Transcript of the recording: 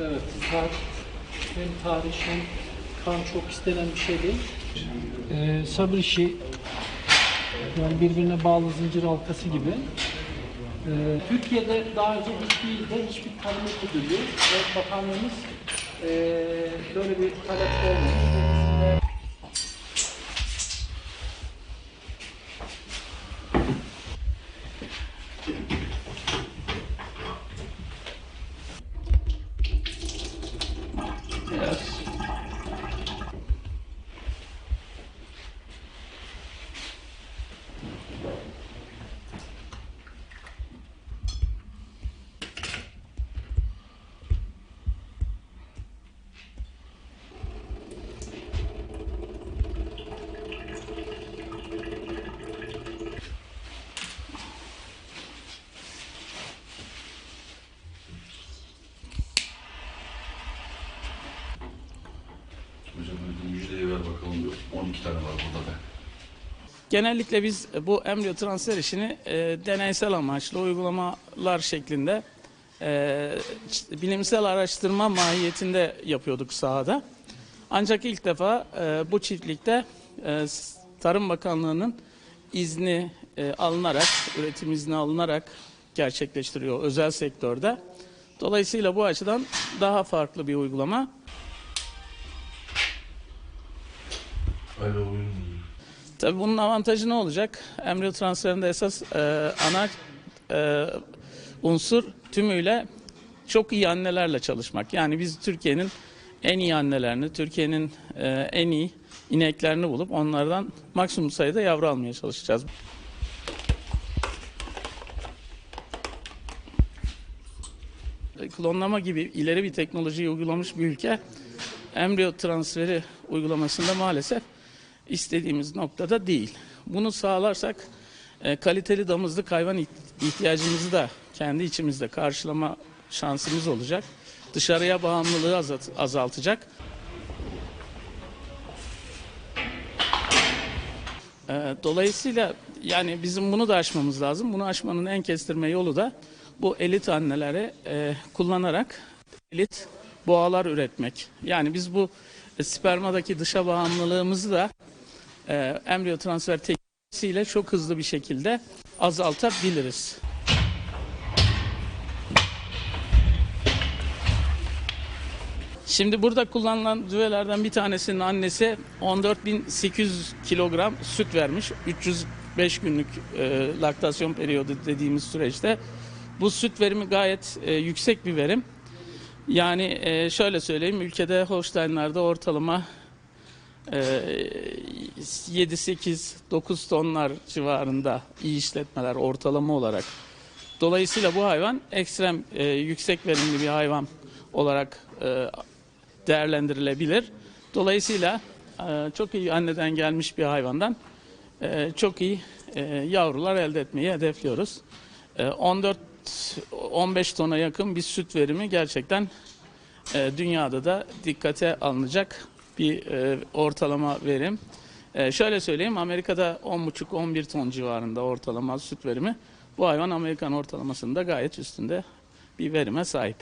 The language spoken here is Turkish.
Evet, tarih, hem tarih hem kan çok istenen bir şey değil. Ee, sabır işi yani birbirine bağlı zincir halkası gibi. Ee, Türkiye'de daha önce hiçbir ilde hiçbir tarım müdürlüğü ve bakanlığımız ee, böyle bir talep olmamış. Hocam bir müjdeyi ver bakalım. diyor. 12 tane var burada da. Genellikle biz bu embriyo transfer işini e, deneysel amaçlı uygulamalar şeklinde e, bilimsel araştırma mahiyetinde yapıyorduk sahada. Ancak ilk defa e, bu çiftlikte e, Tarım Bakanlığı'nın izni e, alınarak, üretim izni alınarak gerçekleştiriyor özel sektörde. Dolayısıyla bu açıdan daha farklı bir uygulama. Öyle oyun. Tabii bunun avantajı ne olacak? Embriyo transferinde esas e, ana e, unsur tümüyle çok iyi annelerle çalışmak. Yani biz Türkiye'nin en iyi annelerini, Türkiye'nin e, en iyi ineklerini bulup onlardan maksimum sayıda yavru almaya çalışacağız. Klonlama gibi ileri bir teknolojiyi uygulamış bir ülke embriyo transferi uygulamasında maalesef istediğimiz noktada değil. Bunu sağlarsak e, kaliteli damızlık hayvan iht- ihtiyacımızı da kendi içimizde karşılama şansımız olacak. Dışarıya bağımlılığı azalt- azaltacak. E, Dolayısıyla yani bizim bunu da aşmamız lazım. Bunu aşmanın en kestirme yolu da bu elit anneleri e, kullanarak elit boğalar üretmek. Yani biz bu e, spermadaki dışa bağımlılığımızı da e, embriyo transfer tekniğiyle çok hızlı bir şekilde azaltabiliriz. Şimdi burada kullanılan düvelerden bir tanesinin annesi 14.800 kilogram süt vermiş. 305 günlük e, laktasyon periyodu dediğimiz süreçte. Bu süt verimi gayet e, yüksek bir verim. Yani e, şöyle söyleyeyim ülkede Holstein'larda ortalama 7-8-9 tonlar civarında iyi işletmeler ortalama olarak. Dolayısıyla bu hayvan ekstrem e, yüksek verimli bir hayvan olarak e, değerlendirilebilir. Dolayısıyla e, çok iyi anneden gelmiş bir hayvandan e, çok iyi e, yavrular elde etmeyi hedefliyoruz. E, 14-15 tona yakın bir süt verimi gerçekten e, dünyada da dikkate alınacak bir e, ortalama verim. E, şöyle söyleyeyim Amerika'da 10,5-11 ton civarında ortalama süt verimi. Bu hayvan Amerikan ortalamasında gayet üstünde bir verime sahip.